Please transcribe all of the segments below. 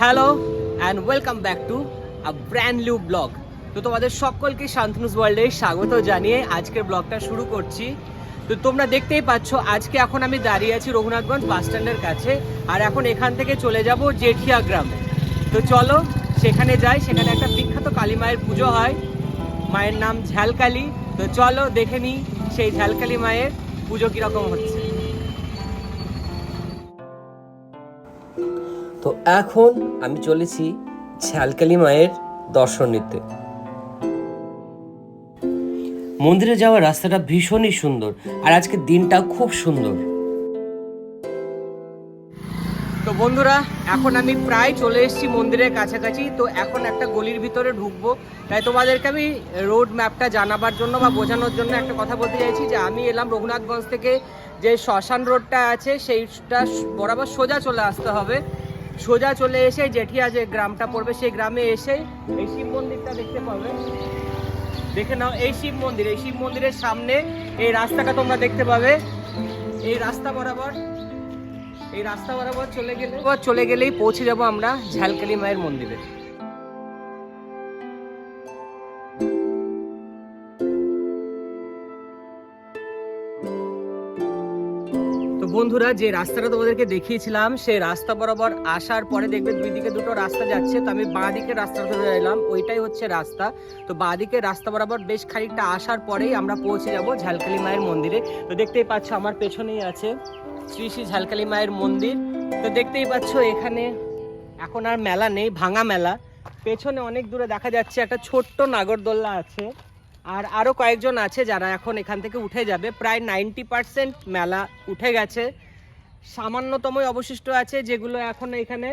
Hello and welcome back to a brand new blog. তো তোমাদের সকলকে শান্তনুস ওয়ার্ল্ডে স্বাগত জানিয়ে আজকের ব্লগটা শুরু করছি। তো তোমরা দেখতেই পাচ্ছ, আজকে এখন আমি দাঁড়িয়ে আছি রঘুনাথগঞ্জ বাস স্ট্যান্ডের কাছে আর এখন এখান থেকে চলে যাব জেঠিয়া গ্রামে। তো চলো, সেখানে যাই, সেখানে একটা বিখ্যাত কালী মায়ের পুজো হয়। মায়ের নাম ঝালকালি। তো চলো, দেখে নিই সেই ঝালকালি মায়ের পুজো কীরকম হচ্ছে। তো এখন আমি চলেছি ঝালকালি মায়ের দর্শন নিতে। মন্দিরে যাওয়ার রাস্তাটা ভীষণই সুন্দর, আর আজকে দিনটা খুব সুন্দর। তো বন্ধুরা, এখন আমি প্রায় চলে এসেছি মন্দিরের কাছাকাছি, তো এখন একটা গলির ভিতরে ঢুকবো। তাই তোমাদেরকে আমি রোড ম্যাপটা জানাবার জন্য বা বোঝানোর জন্য একটা কথা বলতে চাইছি যে আমি এলাম রঘুনাথগঞ্জ থেকে যে শ্মশান রোডটা আছে, সেইটা বরাবর সোজা চলে আসতে হবে। সোজা চলে এসে জেঠিয়া যে গ্রামটা পড়বে, সেই গ্রামে এসে এই শিব মন্দিরটা দেখতে পাবে। দেখে নাও, এই শিব মন্দির, এই শিব মন্দিরের সামনে এই রাস্তাটা তোমরা দেখতে পাবে। এই রাস্তা বরাবর, এই রাস্তা বরাবর চলে গেলে, চলে গেলেই পৌঁছে যাব আমরা ঝালকালি মায়ের মন্দিরে। তো বন্ধুরা, যে রাস্তাটা তোমাদেরকে দেখিয়েছিলাম, সেই রাস্তা বরাবর আসার পরে দেখবে দুই দিকে দুটো রাস্তা যাচ্ছে। তো আমি বাঁ দিকের রাস্তা ধরে এলাম, ওইটাই হচ্ছে রাস্তা। তো বাঁ দিকের রাস্তা বরাবর বেশ খানিকটা আসার পরেই আমরা পৌঁছে যাব ঝালকালি মায়ের মন্দিরে। তো দেখতেই পাচ্ছ আমার পেছনেই আছে শ্রী শ্রী ঝালকালি মায়ের মন্দির। তো দেখতেই পাচ্ছ এখানে এখন আর মেলা নেই, ভাঙা মেলা। পেছনে অনেক দূরে দেখা যাচ্ছে একটা ছোট্ট নাগরদোল্লা আছে। আর আরও কয়েকজন আছে যারা এখন এখান থেকে উঠে যাবে। প্রায় নাইনটি পার্সেন্ট মেলা উঠে গেছে। সামান্যতমই অবশিষ্ট আছে যেগুলো এখন এখানে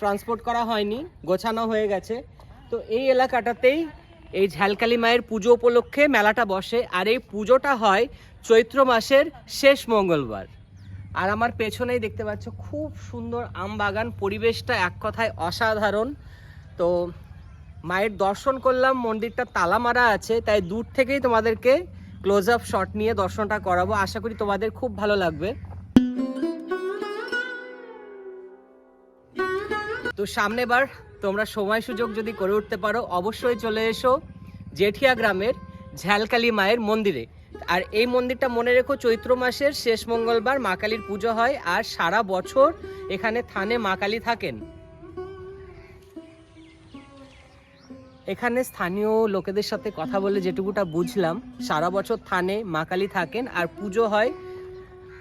ট্রান্সপোর্ট করা হয়নি, গোছানো হয়ে গেছে। তো এই এলাকাটাতেই এই ঝালকালি মায়ের পুজো উপলক্ষে মেলাটা বসে। আর এই পুজোটা হয় চৈত্র মাসের শেষ মঙ্গলবার। আর আমার পেছনেই দেখতে পাচ্ছ খুব সুন্দর আম বাগান পরিবেশটা এক কথায় অসাধারণ। তো মায়ের দর্শন করলাম, মন্দিরটা তালা মারা আছে, তাই দূর থেকেই তোমাদেরকে ক্লোজ আপ শট নিয়ে দর্শনটা করাবো। আশা করি তোমাদের খুব ভালো লাগবে। তো সামনে বার তোমরা সময় সুযোগ যদি করে উঠতে পারো, অবশ্যই চলে এসো জেঠিয়া গ্রামের ঝালকালী মায়ের মন্দিরে। আর এই মন্দিরটা মনে রেখো, চৈত্র মাসের শেষ মঙ্গলবার মা কালীর পুজো হয়, আর সারা বছর এখানে থানে মা কালী থাকেন। এখানে স্থানীয় লোকেদের সাথে কথা বলে যেটুকুটা বুঝলাম, সারা বছর থানে মা কালী থাকেন আর পুজো হয়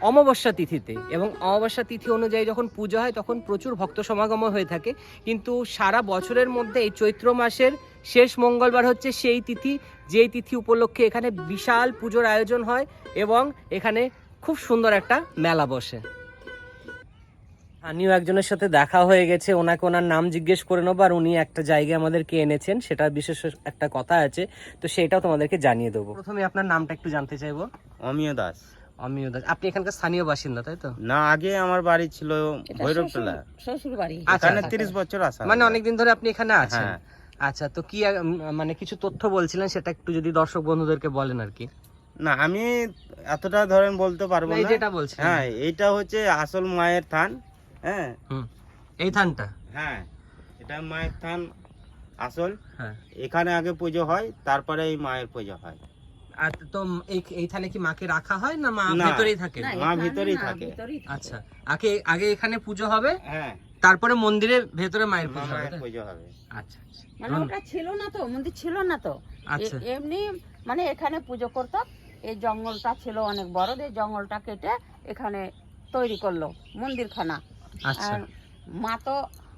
অমাবস্যা তিথিতে এবং অমাবস্যা তিথি অনুযায়ী যখন পুজো হয় তখন প্রচুর ভক্ত সমাগম হয়ে থাকে। কিন্তু সারা বছরের মধ্যে এই চৈত্র মাসের শেষ মঙ্গলবার হচ্ছে সেই তিথি, যেই তিথি উপলক্ষে এখানে বিশাল পুজোর আয়োজন হয় এবং এখানে খুব সুন্দর একটা মেলা বসে। স্থানীয় একজনের সাথে দেখা হয়ে গেছে ওনাকে ওনার নাম জিজ্ঞেস করে নেব আর উনি একটা জায়গায় আমাদেরকে এনেছেন সেটা বিশেষ একটা কথা আছে তো সেটাও তোমাদেরকে জানিয়ে দেবো। প্রথমে আপনার নামটা একটু জানতে চাইব। অমিয় দাস। অমিয় দাস। আপনি এখানকার স্থানীয় বাসিন্দা তাই তো? না আগে আমার বাড়ি ছিল ভৈরবটোলা শ্বশুর বাড়ি। আচ্ছা, এখানে আচ্ছা। তিরিশ বছর আসা মানে অনেকদিন ধরে আপনি এখানে আছেন। হ্যাঁ। আচ্ছা তো কি মানে কিছু তথ্য বলছিলেন সেটা একটু যদি দর্শক বন্ধুদেরকে বলেন আর কি। না আমি এতটা ধরেন বলতে পারব না, যেটা বলছেন হ্যাঁ এইটা হচ্ছে আসল মায়ের থান। হ্যাঁ। এই থানটা? হ্যাঁ। এটা মায়ের থান আসল। হ্যাঁ। এখানে আগে পুজো হয় তারপরে এই মায়ের পুজো হয়। আর তো এই এই থানে কি মাকে রাখা হয় না মা। ভেতরেই থাকে? মা ভিতরেই থাকে। আচ্ছা। আগে আগে এখানে পুজো হবে হ্যাঁ। তারপরে মন্দিরে ভেতরে মায়ের পুজো হবে পুজো হবে। আচ্ছা আচ্ছা। মানে ওটা ছিল না তো মন্দির ছিল না তো। আচ্ছা। এমনি মানে এখানে পুজো করতো। এই জঙ্গলটা ছিল অনেক বড় এই জঙ্গলটা কেটে এখানে তৈরি করল মন্দিরখানা। আর মা তো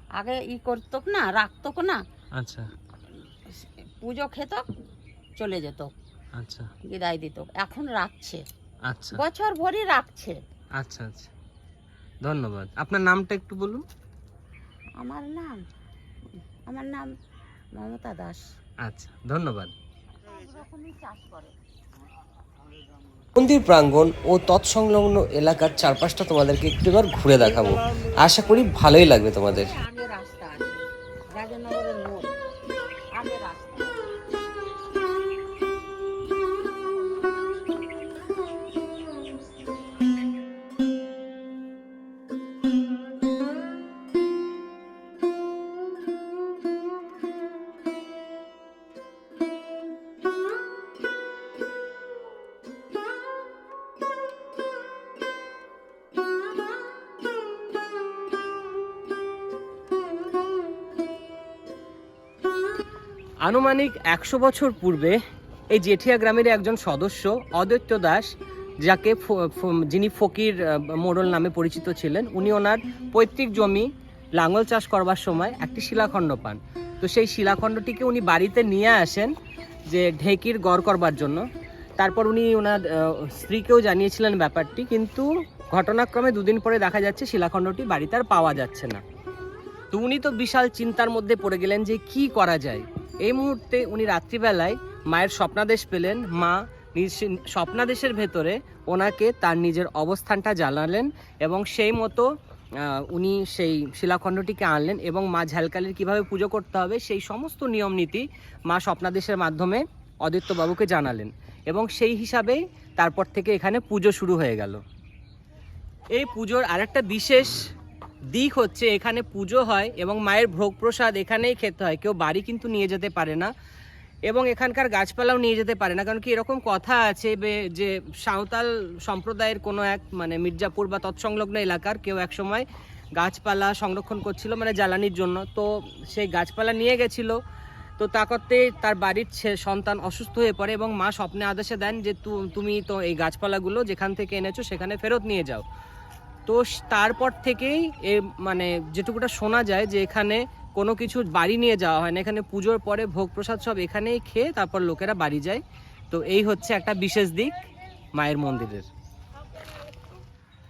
আগে ই করতো না রাখতো না। আচ্ছা। পুজো খেত চলে যেত আচ্ছা। বিদায় দিত এখন রাখছে। আচ্ছা। বছর ভরি রাখছে। আচ্ছা আচ্ছা। ধন্যবাদ। আপনার নামটা একটু বলুন। আমার নাম আমার নাম মমতা দাস। আচ্ছা ধন্যবাদ। রকমই চাষ করে। মন্দির প্রাঙ্গণ ও তৎসংলগ্ন এলাকার চারপাশটা তোমাদেরকে একটু এবার ঘুরে দেখাবো। আশা করি ভালোই লাগবে তোমাদের। রাস্তা রাজনগরের মোড় রাস্তা আনুমানিক একশো বছর পূর্বে এই জেঠিয়া গ্রামের একজন সদস্য অদৈত্য দাস, যাকে যিনি ফকির মোড়ল নামে পরিচিত ছিলেন, উনি ওনার পৈতৃক জমি লাঙল চাষ করবার সময় একটি শিলাখণ্ড পান। তো সেই শিলাখণ্ডটিকে উনি বাড়িতে নিয়ে আসেন যে ঢেকির গড় করবার জন্য। তারপর উনি ওনার স্ত্রীকেও জানিয়েছিলেন ব্যাপারটি, কিন্তু ঘটনাক্রমে দুদিন পরে দেখা যাচ্ছে শিলাখণ্ডটি বাড়িতে আর পাওয়া যাচ্ছে না। তো উনি তো বিশাল চিন্তার মধ্যে পড়ে গেলেন যে কি করা যায়। এই মুহূর্তে উনি রাত্রিবেলায় মায়ের স্বপ্নাদেশ পেলেন, মা স্বপ্নাদেশের ভেতরে ওনাকে তার নিজের অবস্থানটা জানালেন এবং সেই মতো উনি সেই শিলাখণ্ডটিকে আনলেন এবং মা ঝালকালির কীভাবে পুজো করতে হবে সেই সমস্ত নিয়ম নীতি মা স্বপ্নাদেশের মাধ্যমে অদিত্যবাবুকে জানালেন এবং সেই হিসাবেই তারপর থেকে এখানে পুজো শুরু হয়ে গেল। এই পুজোর আরেকটা বিশেষ দিক হচ্ছে এখানে পুজো হয় এবং মায়ের ভোগ প্রসাদ এখানেই খেতে হয়। কেউ বাড়ি কিন্তু নিয়ে যেতে পারে না এবং এখানকার গাছপালাও নিয়ে যেতে পারে না। কারণ কি এরকম কথা আছে যে সাঁওতাল সম্প্রদায়ের কোনো এক মানে মির্জাপুর বা তৎসংলগ্ন এলাকার কেউ এক সময় গাছপালা সংরক্ষণ করছিল মানে জ্বালানির জন্য। তো সেই গাছপালা নিয়ে গেছিল। তো তা করতে তার বাড়ির সন্তান অসুস্থ হয়ে পড়ে এবং মা স্বপ্নে আদেশে দেন যে তুমি তো এই গাছপালাগুলো যেখান থেকে এনেছো সেখানে ফেরত নিয়ে যাও। তো তারপর থেকেই এ মানে যেটুকুটা শোনা যায় যে এখানে কোনো কিছু বাড়ি নিয়ে যাওয়া হয় না। এখানে পুজোর পরে ভোগ প্রসাদ সব এখানেই খেয়ে তারপর লোকেরা বাড়ি যায়। তো এই হচ্ছে একটা বিশেষ দিক মায়ের মন্দিরের।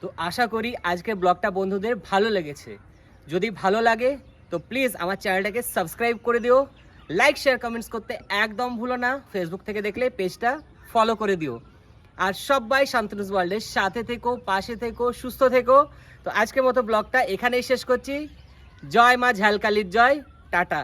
তো আশা করি আজকের ব্লগটা বন্ধুদের ভালো লেগেছে। যদি ভালো লাগে তো প্লিজ আমার চ্যানেলটাকে সাবস্ক্রাইব করে দিও। লাইক, শেয়ার, কমেন্টস করতে একদম ভুলো না। ফেসবুক থেকে দেখলে পেজটা ফলো করে দিও। আর সবাই শান্তনুজ ওয়ার্ল্ডের সাথে থেকো, পাশে থেকো, সুস্থ থেকো। তো আজকের মতো ব্লগটা এখানেই শেষ করছি। জয় মা ঝালকালির জয়। টাটা।